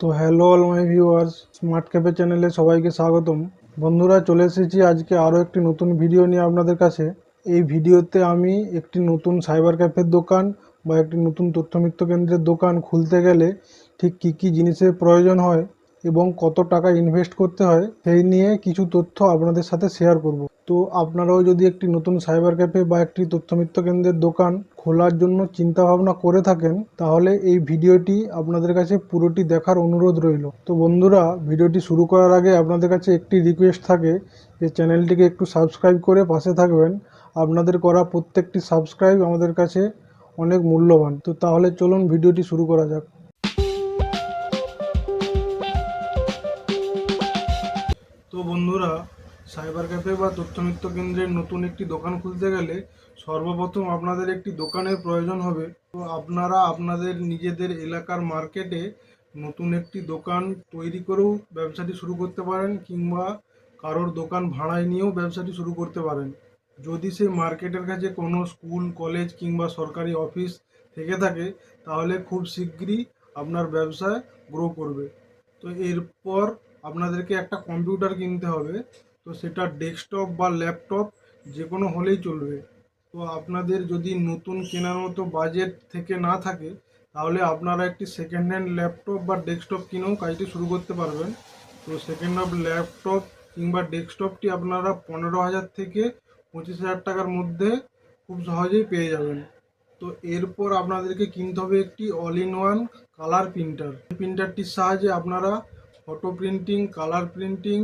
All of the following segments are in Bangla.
তো hello all my viewers smart cafe চ্যানেলে সবাইকে স্বাগতম। বন্ধুরা, চলে এসেছি আজকে আরও একটি নতুন ভিডিও নিয়ে আপনাদের কাছে। এই ভিডিওতে আমি একটি নতুন সাইবার ক্যাফের দোকান বা একটি নতুন তথ্যমিত্র কেন্দ্রের দোকান খুলতে গেলে ঠিক কী কী জিনিসের প্রয়োজন হয় এবং কত টাকা ইনভেস্ট করতে হয়, সেই নিয়ে কিছু তথ্য আপনাদের সাথে শেয়ার করব। তো আপনারাও যদি একটি নতুন সাইবার ক্যাফে বা একটি তথ্যমিত্র কেন্দ্রের দোকান খোলার জন্য চিন্তা ভাবনা করে থাকেন, তাহলে এই ভিডিওটি আপনাদের কাছে পুরোটি দেখার অনুরোধ রইল। তো বন্ধুরা, ভিডিওটি শুরু করার আগে আপনাদের কাছে একটি রিকোয়েস্ট থাকে যে চ্যানেলটিকে একটু সাবস্ক্রাইব করে পাশে থাকবেন। আপনাদের করা প্রত্যেকটি সাবস্ক্রাইব আমাদের কাছে অনেক মূল্যবান। তো তাহলে চলুন ভিডিওটি শুরু করা যাক। তো বন্ধুরা সাইবার ক্যাফে বা তথ্যমিত্র কেন্দ্রের নতুন একটি দোকান খুলতে গেলে সর্বপ্রথম আপনাদের একটি দোকানের প্রয়োজন হবে। তো আপনারা আপনাদের নিজেদের এলাকার মার্কেটে নতুন একটি দোকান তৈরি করেও ব্যবসাটি শুরু করতে পারেন কিংবা কারোর দোকান ভাড়ায় নিয়েও ব্যবসাটি শুরু করতে পারেন। যদি সেই মার্কেটের কাছে কোনো স্কুল, কলেজ কিংবা সরকারি অফিস থেকে থাকে, তাহলে খুব শীঘ্রই আপনার ব্যবসায় গ্রো করবে। তো এরপর আপনাদেরকে একটা কম্পিউটার কিনতে হবে। তো সেটা ডেস্কটপ বা ল্যাপটপ যে কোনো হলেই চলবে। তো আপনাদের যদি নতুন কেনার মতো বাজেট থেকে না থাকে, তাহলে আপনারা একটি সেকেন্ড হ্যান্ড ল্যাপটপ বা ডেস্কটপ কিনেও কাজটি শুরু করতে পারবেন। তো সেকেন্ড হ্যান্ড ল্যাপটপ কিংবা ডেস্কটপটি আপনারা পনেরো হাজার থেকে পঁচিশ হাজার টাকার মধ্যে খুব সহজেই পেয়ে যাবেন। তো এরপর আপনাদেরকে কিনতে হবে একটি all in one colour printer প্রিন্টারটির সাহায্যে আপনারা ফটো প্রিন্টিং কালার প্রিন্টিং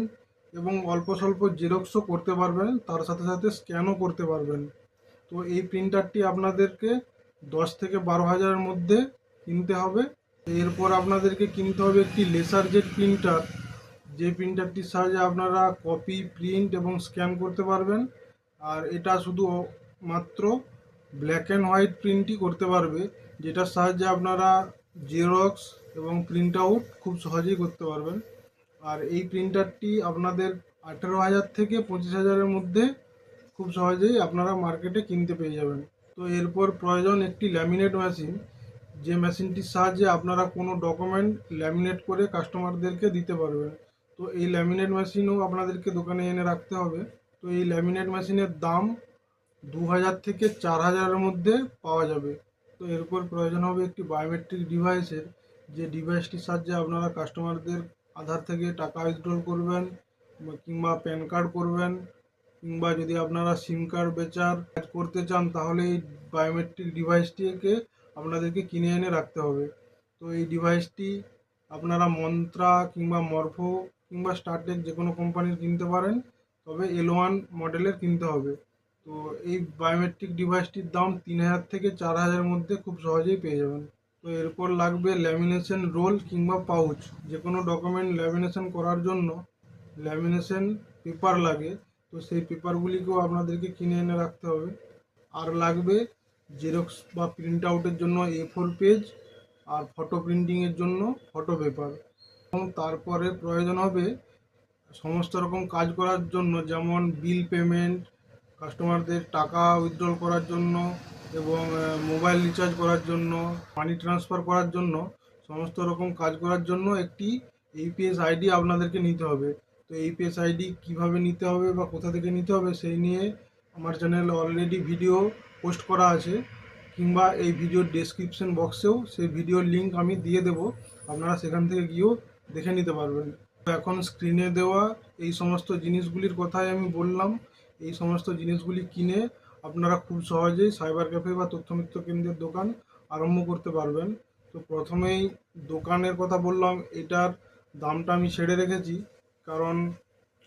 এবং অল্প স্বল্প জেরক্সও করতে পারবেন, তার সাথে সাথে স্ক্যানও করতে পারবেন। তো এই প্রিন্টারটি আপনাদেরকে দশ থেকে বারো হাজারের মধ্যে কিনতে হবে। এরপর আপনাদেরকে কিনতে হবে একটি লেসার জেট প্রিন্টার যে প্রিন্টারটির সাহায্যে আপনারা কপি প্রিন্ট এবং স্ক্যান করতে পারবেন। আর এটা শুধু মাত্র ব্ল্যাক অ্যান্ড হোয়াইট প্রিন্টই করতে পারবে, যেটার সাহায্যে আপনারা জেরক্স এবং প্রিন্ট আউট খুব সহজেই করতে পারবেন। আর এই প্রিন্টারটি আপনাদের আঠেরো হাজার থেকে পঁচিশ হাজারের মধ্যে খুব সহজেই আপনারা মার্কেটে কিনতে পেয়ে যাবেন। তো এরপর প্রয়োজন একটি ল্যামিনেট মেশিন যে মেশিনটির সাহায্যে আপনারা কোনো ডকুমেন্ট ল্যামিনেট করে কাস্টমারদেরকে দিতে পারবেন। তো এই ল্যামিনেট মেশিনও আপনাদেরকে দোকানে এনে রাখতে হবে। তো এই ল্যামিনেট মেশিনের দাম দু হাজার থেকে চার হাজারের মধ্যে পাওয়া যাবে। তো এরপর প্রয়োজন হবে একটি বায়োমেট্রিক ডিভাইসের যে ডিভাইসটির সাহায্যে আপনারা কাস্টমারদের আধার থেকে টাকা উইথড্রল করবেন কিংবা প্যান কার্ড করবেন কিংবা যদি আপনারা সিম কার্ড বেচার কাজ করতে চান, তাহলে এই বায়োমেট্রিক ডিভাইসটিকে আপনাদেরকে কিনে এনে রাখতে হবে। তো এই ডিভাইসটি আপনারা মন্ত্রা কিংবা মরফো কিংবা স্টারটেক যে কোনো কোম্পানির কিনতে পারেন, তবে এল ওয়ান মডেলের কিনতে হবে। তো এই বায়োমেট্রিক ডিভাইসটির দাম তিন হাজার থেকে চার হাজারের মধ্যে খুব সহজেই পেয়ে যাবেন। তো এরপর লাগবে ল্যামিনেশন রোল কিংবা পাউচ যে কোনো ডকুমেন্ট ল্যামিনেশন করার জন্য ল্যামিনেশন পেপার লাগে। তো সেই পেপারগুলিকেও আপনাদেরকে কিনে এনে রাখতে হবে। আর লাগবে জেরক্স বা প্রিন্ট আউটের জন্য এ ফোর পেজ আর ফটো প্রিন্টিংয়ের জন্য ফটো পেপার এবং তারপরে প্রয়োজন হবে সমস্ত রকম কাজ করার জন্য যেমন বিল পেমেন্ট কাস্টমারদের টাকা উইথড্রল করার জন্য এবং মোবাইল রিচার্জ করার জন্য, মানি ট্রান্সফার করার জন্য, সমস্ত রকম কাজ করার জন্য একটি ইউপিএস আইডি আপনাদেরকে নিতে হবে। তো ইউপিএস আইডি কীভাবে নিতে হবে বা কোথা থেকে নিতে হবে সেই নিয়ে আমার চ্যানেলে অলরেডি ভিডিও পোস্ট করা আছে, কিংবা এই ভিডিওর ডেসক্রিপশন বক্সেও সেই ভিডিওর লিঙ্ক আমি দিয়ে দেব। আপনারা সেখান থেকে গিয়েও দেখে নিতে পারবেন। এখন স্ক্রিনে দেওয়া এই সমস্ত জিনিসগুলির কথাই আমি বললাম। এই সমস্ত জিনিসগুলি কিনে আপনারা খুব সহজেই সাইবার ক্যাফে বা তথ্যমিত্র কেন্দ্রের দোকান আরম্ভ করতে পারবেন। তো প্রথমেই দোকানের কথা বললাম, এটার দামটা আমি ছেড়ে রেখেছি। কারণ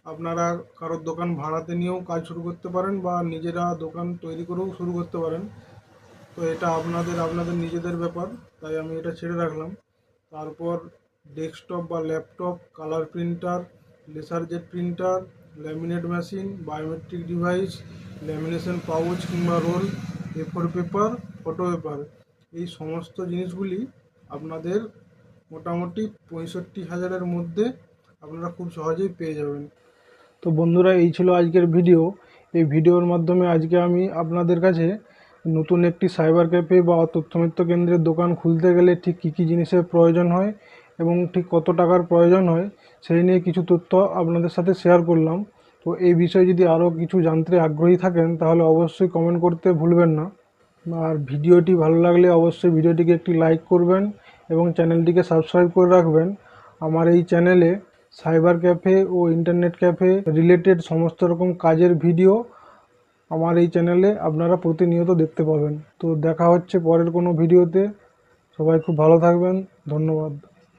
আপনারা কারোর দোকান ভাড়াতে নিয়েও কাজ শুরু করতে পারেন বা নিজেরা দোকান তৈরি করেও শুরু করতে পারেন। তো এটা আপনাদের আপনাদের নিজেদের ব্যাপার, তাই আমি এটা ছেড়ে রাখলাম। তারপর ডেস্কটপ বা laptop colour printer laser jet printer laminate machine biometric device lamination pouch কিংবা roll A four paper photo paper এই সমস্ত জিনিসগুলি আপনাদের মোটামুটি পঁয়ষট্টি হাজারের মধ্যে আপনারা খুব সহজেই পেয়ে যাবেন। তো বন্ধুরা, এই ছিল আজকের ভিডিও। এই ভিডিওর মাধ্যমে আজকে আমি আপনাদের কাছে নতুন একটি সাইবার ক্যাফে বা তথ্যমিত্র কেন্দ্রের দোকান খুলতে গেলে ঠিক কী কী জিনিসের প্রয়োজন হয় এবং ঠিক কত টাকার প্রয়োজন হয় সেই নিয়ে কিছু তথ্য আপনাদের সাথে শেয়ার করলাম। তো এই বিষয়ে যদি আরও কিছু জানতে আগ্রহী থাকেন, তাহলে অবশ্যই কমেন্ট করতে ভুলবেন না। আর ভিডিওটি ভালো লাগলে অবশ্যই ভিডিওটিকে একটি লাইক করবেন এবং চ্যানেলটিকে সাবস্ক্রাইব করে রাখবেন। আমার এই চ্যানেলে সাইবার ক্যাফে ও ইন্টারনেট ক্যাফে রিলেটেড সমস্ত রকম কাজের ভিডিও আমার এই চ্যানেলে আপনারা প্রতিনিয়ত দেখতে পাবেন। তো দেখা হচ্ছে পরের কোনো ভিডিওতে সবাই খুব ভালো থাকবেন। ধন্যবাদ।